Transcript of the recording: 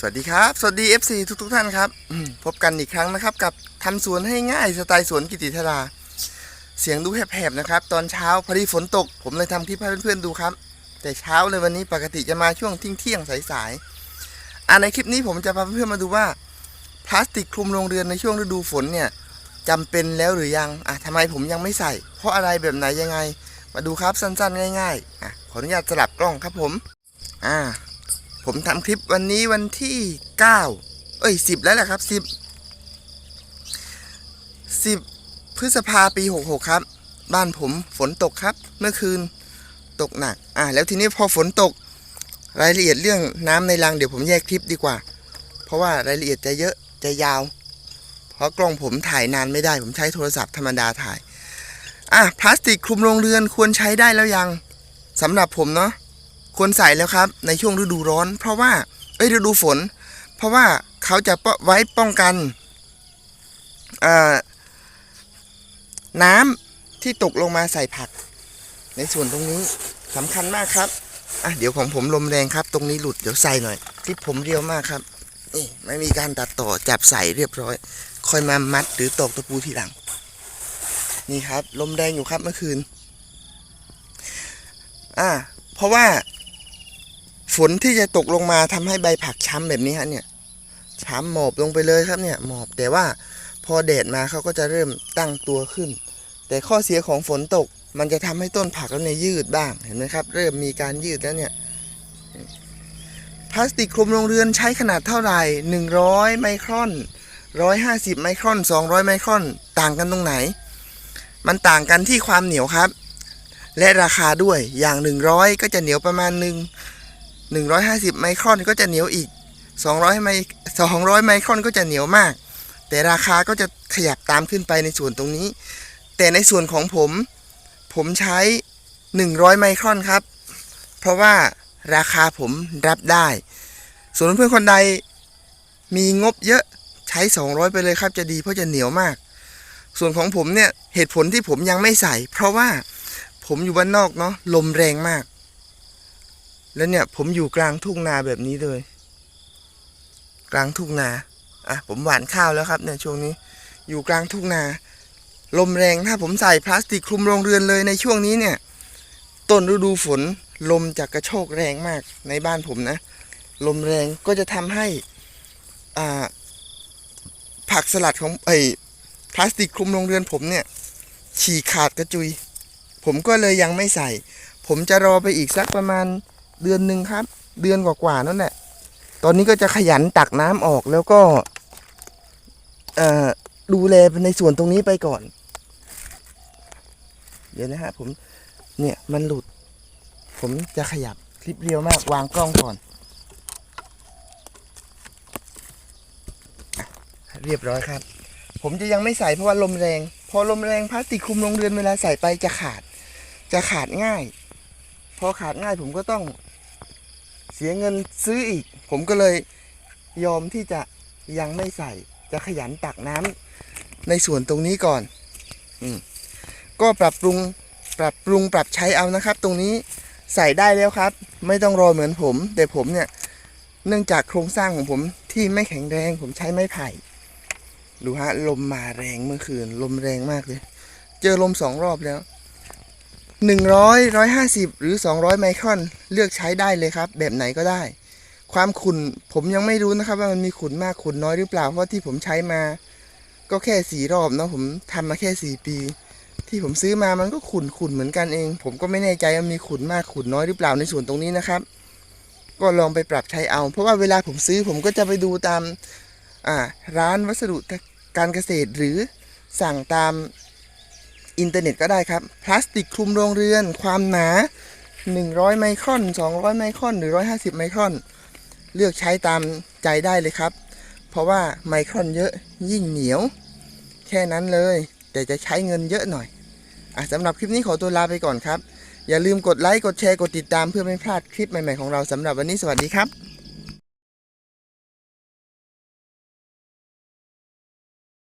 สวัสดีครับ สวัสดี FC ทุกทท่านครับ พบกันอีกครั้งนะครับ กับทำสวนให้ง่ายสไตล์สวนกิติธรา เสียงดูแหบๆนะครับ ตอนเช้าพอดีฝนตก ผมเลยทำคลิปให้เพื่อนๆดูครับ แต่เช้าเลยวันนี้ปกติจะมาช่วงทิ่งเที่ยงสายๆอ่าในคลิปนี้ผมจะพาเพื่อนๆมาดูว่า พลาสติกคลุมโรงเรือนในช่วงฤดูฝนเนี่ยจำเป็นแล้วหรือยังอะทำไมผมยังไม่ใส่ เพราะอะไรแบบไหนยังไง มาดูครับสั้นๆ ง่ายๆอะขออนุญาตสลับกล้องครับผม อ่า ผมทำคลิปวันนี้วันที่ 9 เอ้ย 10 แล้วแหละครับ 10 10 พฤษภาปี 66 ครับ บ้านผมฝนตกครับ เมื่อคืนตกหนัก อะแล้วทีนี้พอฝนตก รายละเอียดเรื่องน้ำในรังเดี๋ยวผมแยกคลิปดีกว่า เพราะว่ารายละเอียดจะเยอะจะยาว เพราะกล้องผมถ่ายนานไม่ได้ ผมใช้โทรศัพท์ธรรมดาถ่าย อะพลาสติกคลุมโรงเรือนควรใช้ได้แล้วยังสำหรับผมเนาะ ควรใส่แล้วครับในช่วงฤดูร้อน เพราะว่าเอ้ยฤดูฝน เพราะว่าเขาจะไว้ป้องกันน้ำที่ตกลงมาใส่ผัก ในส่วนตรงนี้สำคัญมากครับอะเดี๋ยวของผมลมแรงครับ ตรงนี้หลุดเดี๋ยวใส่หน่อยคลิปผมเรียวมากครับนี่ไม่มีการตัดต่อจับใส่เรียบร้อย ค่อยมามัดหรือตอกตะปูทีหลัง นี่ครับ ลมแรงอยู่ครับเมื่อคืน อ่า เพราะว่า ฝนที่จะตกลงมาทำให้ใบผักช้ำแบบนี้ฮะเนี่ยช้ำหมอบลงไปเลยครับเนี่ยหมอบแต่ว่าพอแดดมาเขาก็จะเริ่มตั้งตัวขึ้น แต่ข้อเสียของฝนตกมันจะทำให้ต้นผักแล้วเนี่ยยืดบ้างเห็นไหมครับ เริ่มมีการยืดแล้วเนี่ยพลาสติกคลุมโรงเรือนใช้ขนาดเท่าไหร่ 100 ไมครอน 150 ไมครอน 200 ไมครอน ต่างกันตรงไหน มันต่างกันที่ความเหนียวครับ และราคาด้วยอย่าง 100 ก็จะเหนียวประมาณหนึ่ง 150 ไมครอนก็จะเหนียวอีก 200 ไม200 ไมครอนก็จะเหนียวมาก แต่ราคาก็จะขยับตามขึ้นไปในส่วนตรงนี้ แต่ในส่วนของผม ผมใช้ 100 ไมครอนครับ เพราะว่าราคาผมรับได้ ส่วนเพื่อนคนใดมีงบเยอะใช้ 200 ไปเลยครับจะดีเพราะจะเหนียวมาก ส่วนของผมเนี่ยเหตุผลที่ผมยังไม่ใส่ เพราะว่าผมอยู่บ้านนอกเนาะลมแรงมาก แล้วเนี่ยผมอยู่กลางทุ่งนาแบบนี้เลย กลางทุ่งนาอะผมหวานข้าวแล้วครับเนี่ยช่วงนี้ อยู่กลางทุ่งนา ลมแรงถ้าผมใส่พลาสติกคลุมโรงเรือนเลยในช่วงนี้เนี่ย ต้นฤดูฝนลมจะกระโชกแรงมากในบ้านผมนะ ลมแรงก็จะทำให้อ่าผักสลัดของไอ้พลาสติกคลุมโรงเรือนผมเนี่ย ฉีกขาดกระจุย ผมก็เลยยังไม่ใส่ ผมจะรอไปอีกสักประมาณ เดือนหนึ่งครับ เดือนกว่าๆนั่นแหละ ตอนนี้ก็จะขยันตักน้ำออกแล้วก็ดูแลในส่วนตรงนี้ไปก่อน เดี๋ยวนะฮะผมเนี่ยมันหลุด ผมจะขยับคลิปเรียวมาก วางกล้องก่อน เรียบร้อยครับ ผมจะยังไม่ใส่เพราะว่าลมแรง พอลมแรงพลาสติกคลุมโรงเรือนเวลาใส่ไปจะขาด จะขาดง่าย พอขาดง่ายผมก็ต้อง เสียเงินซื้ออีก ผมก็เลยยอมที่จะยังไม่ใส่จะขยันตักน้ำในส่วนตรงนี้ก่อนอืมก็ปรับปรุงปรับปรุงปรับใช้เอานะครับ ตรงนี้ใส่ได้แล้วครับ ไม่ต้องรอเหมือนผม แต่ผมเนี่ยเนื่องจากโครงสร้างของผมที่ไม่แข็งแรง ผมใช้ไม้ไผ่ดูฮะลมมาแรงเมื่อคืน ลมแรงมากเลย เจอลมสองรอบแล้ว หนึ่งร้อยร้อยห้าสิบหรือสองร้อยไมครอนเลือกใช้ได้เลยครับ แบบไหนก็ได้ ความขุ่นผมยังไม่รู้นะครับ ว่ามันมีขุ่นมากขุ่นน้อยหรือเปล่า เพราะที่ผมใช้มา ก็แค่สี่รอบเนาะผมทำมาแค่สี่ปี ที่ผมซื้อมามันก็ขุ่นขุ่นเหมือนกันเอง ผมก็ไม่แน่ใจว่ามีขุ่นมากขุ่นน้อยหรือเปล่าในส่วนตรงนี้นะครับ ก็ลองไปปรับใช้เอา เพราะว่าเวลาผมซื้อผมก็จะไปดูตามร้านวัสดุการเกษตรหรือสั่งตาม อินเทอร์เน็ตก็ได้ครับ พลาสติกคลุมโรงเรือน ความหนา 100 ไมครอน 200 ไมครอน หรือ 150 ไมครอน เลือกใช้ตามใจได้เลยครับ เพราะว่าไมครอนเยอะยิ่งเหนียว แค่นั้นเลย แต่จะใช้เงินเยอะหน่อยอสำหรับคลิปนี้ขอตัวลาไปก่อนครับ อย่าลืมกดไลค์ กดแชร์ กดติดตามเพื่อไม่พลาดคลิปใหม่ๆของเราสำหรับวันนี้สวัสดีครับ